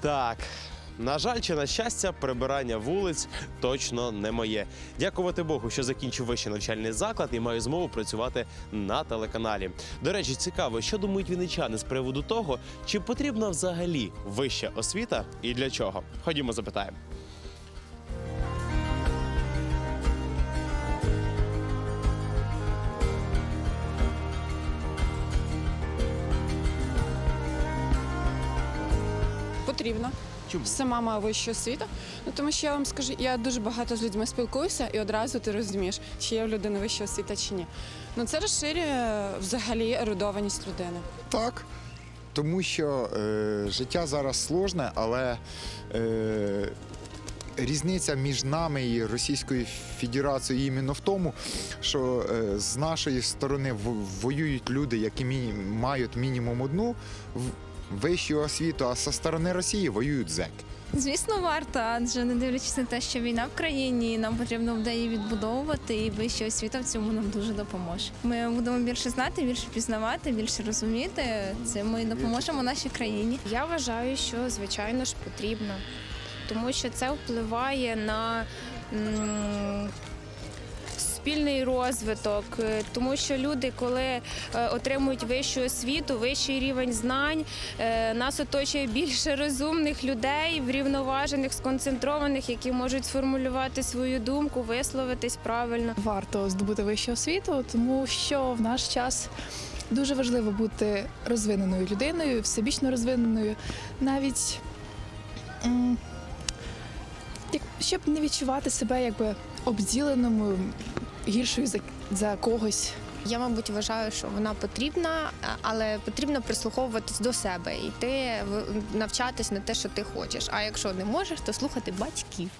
Так. На жаль, чи на щастя, прибирання вулиць точно не моє. Дякувати Богу, що закінчив вищий навчальний заклад і маю змогу працювати на телеканалі. До речі, цікаво, що думають вінничани з приводу того, чи потрібна взагалі вища освіта і для чого. Ходімо, запитаємо. Потрібно. Чому? Сама маю вищу освіту. Ну тому що я вам скажу, я дуже багато з людьми спілкуюся, і одразу ти розумієш, чи є в людини вища освіта чи ні. Ну це розширює взагалі ерудованість людини. Так. Тому що е, життя зараз сложне, але е, різниця між нами і Російською Федерацією іменно в тому, що е, з нашої сторони воюють люди, які мі- мають мінімум одну вищу освіту, а зі сторони Росії воюють зеки. Звісно, варто, адже не дивлячись на те, що війна в країні, нам потрібно буде її відбудовувати, і вища освіта в цьому нам дуже допоможе. Ми будемо більше знати, більше пізнавати, більше розуміти. Це ми допоможемо нашій країні. Я вважаю, що звичайно ж потрібно, тому що це впливає на м, спільний розвиток, е, тому що люди, коли е, отримують вищу освіту, вищий рівень знань, е, нас оточує більше розумних людей, врівноважених, сконцентрованих, які можуть сформулювати свою думку, висловитись правильно. варто здобути вищу освіту, тому що в наш час дуже важливо бути розвиненою людиною, всебічно розвиненою, навіть щоб не відчувати себе якби обділеному, гіршою за, за когось. Я, мабуть, вважаю, що вона потрібна, але потрібно прислуховуватись до себе, і ти навчатись на те, що ти хочеш. А якщо не можеш, то слухати батьків.